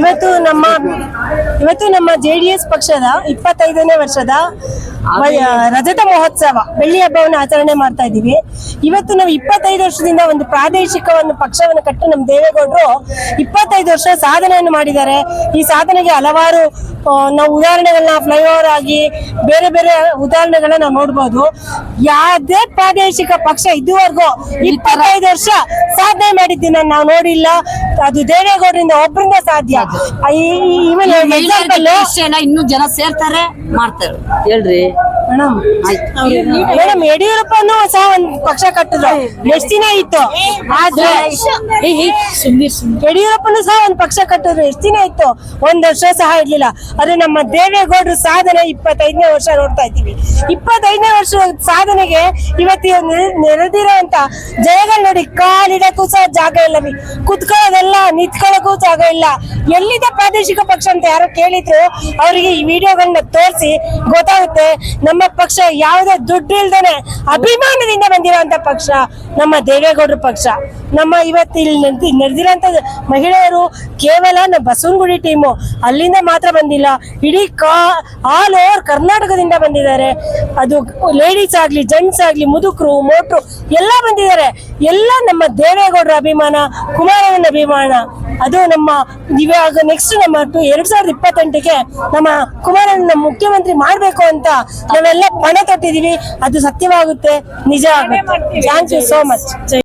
ಇವತ್ತು ನಮ್ಮ ಇವತ್ತು ನಮ್ಮ ಜೆ ಡಿ ಎಸ್ ಪಕ್ಷದ ಇಪ್ಪತ್ತೈದನೇ ವರ್ಷದ ರಜತ ಮಹೋತ್ಸವ ಬೆಳ್ಳಿ ಹಬ್ಬವನ್ನು ಆಚರಣೆ ಮಾಡ್ತಾ ಇದ್ದೀವಿ. ಇವತ್ತು ನಾವು ಇಪ್ಪತ್ತೈದು ವರ್ಷದಿಂದ ಒಂದು ಪ್ರಾದೇಶಿಕ ಒಂದು ಪಕ್ಷವನ್ನು ಕಟ್ಟು ನಮ್ಮ ದೇವೇಗೌಡರು ಇಪ್ಪತ್ತೈದು ವರ್ಷ ಸಾಧನೆಯನ್ನು ಮಾಡಿದ್ದಾರೆ. ಈ ಸಾಧನೆಗೆ ಹಲವಾರು ನಾವು ಉದಾಹರಣೆಗಳನ್ನ ಫ್ಲೈಓವರ್ ಆಗಿ ಬೇರೆ ಬೇರೆ ಉದಾಹರಣೆಗಳನ್ನ ನಾವು ನೋಡ್ಬೋದು. ಯಾವುದೇ ಪ್ರಾದೇಶಿಕ ಪಕ್ಷ ಇದುವರೆಗೂ ಇಪ್ಪತ್ತೈದು ವರ್ಷ ಸಾಧನೆ ಮಾಡಿದ್ದನ್ನ ನಾವು ನೋಡಿಲ್ಲ. ಅದು ದೇವೇಗೌಡರಿಂದ ಒಬ್ಬರಿಂದ ಸಾಧ್ಯ. ಇವನ್ ಎಕ್ಸಾಂಪಲ್ ಇನ್ನೂ ಜನ ಸೇರ್ತಾರೆ ಮಾಡ್ತಾರೆ. ಹೇಳ್ರಿ. ಮೇಡಮ್ ಯಡಿಯೂರಪ್ಪನು ಸಹ ಒಂದು ಪಕ್ಷ ಕಟ್ಟಿದ್ರು. ಎಷ್ಟ್ ದಿನ ಇತ್ತು. ಆದ್ರೆ ಯಡಿಯೂರಪ್ಪನು ಸಹ ಒಂದು ಪಕ್ಷ ಕಟ್ಟಿದ್ರು. ಎಷ್ಟ್ ದಿನ ಇತ್ತು. ಒಂದ್ ವರ್ಷ ಸಹ ಇರ್ಲಿಲ್ಲ. ಆದ್ರೆ ನಮ್ಮ ದೇವೇಗೌಡರು ಸಾಧನೆ ಇಪ್ಪತ್ತೈದನೇ ವರ್ಷ ನೋಡ್ತಾ ಇದ್ದೀವಿ. ಇಪ್ಪತ್ತೈದನೇ ವರ್ಷ ಸಾಧನೆಗೆ ಇವತ್ತು ನೆರೆದಿರುವಂತ ಜಯಗಳು ನೋಡಿ ಕಾಲಿಡಕ್ಕೂ ಸಹ ಜಾಗ ಇಲ್ಲ. ಕುತ್ಕೊಳ್ಳೋದೆಲ್ಲ, ನಿಂತ್ಕೊಳ್ಳೋಕ್ಕೂ ಜಾಗ ಇಲ್ಲ. ಎಲ್ಲಿದೆ ಪ್ರಾದೇಶಿಕ ಪಕ್ಷ ಅಂತ ಯಾರೋ ಕೇಳಿದ್ರು, ಅವರಿಗೆ ಈ ವಿಡಿಯೋಗಳನ್ನ ತೋರಿಸಿ ಗೊತ್ತಾಗುತ್ತೆ. ನಮ್ಮ ಪಕ್ಷ ಯಾವುದೇ ದುಡ್ಡು ಇಲ್ದೇನೆ ಅಭಿಮಾನದಿಂದ ಬಂದಿರುವಂತ ಪಕ್ಷ ನಮ್ಮ ದೇವೇಗೌಡರ ಪಕ್ಷ. ನಮ್ಮ ಇವತ್ತು ಇಲ್ಲಿ ನೆರೆದಿ ನೆರೆದಿರೋಂಥ ಮಹಿಳೆಯರು ಕೇವಲ ನಮ್ಮ ಬಸವನಗುಡಿ ಟೀಮು ಅಲ್ಲಿಂದ ಮಾತ್ರ ಬಂದಿಲ್ಲ. ಇಡೀ ಕಾ ಆಲ್ ಓವರ್ ಕರ್ನಾಟಕದಿಂದ ಬಂದಿದ್ದಾರೆ. ಅದು ಲೇಡೀಸ್ ಆಗಲಿ ಜೆಂಟ್ಸ್ ಆಗಲಿ, ಮುದುಕರು, ಮೋಟ್ರು ಎಲ್ಲ ಬಂದಿದ್ದಾರೆ. ಎಲ್ಲ ನಮ್ಮ ದೇವೇಗೌಡರ ಅಭಿಮಾನ ಕುಮಾರಣ್ಣನ ಅಭಿಮಾನ. ಅದು ನಮ್ಮ ಇವಾಗ ನೆಕ್ಸ್ಟ್ ನಮ್ಮ ಟು ಎರಡ್ ಸಾವಿರದ ಇಪ್ಪತ್ತೆಂಟಕ್ಕೆ ನಮ್ಮ ಕುಮಾರನ ಮುಖ್ಯಮಂತ್ರಿ ಮಾಡಬೇಕು ಅಂತ ನಾವೆಲ್ಲ ಪಣ ತೊಟ್ಟಿದೀವಿ ಅದು ಸತ್ಯವಾಗುತ್ತೆ. ನಿಜ ಆಗುತ್ತೆ. Thank you so much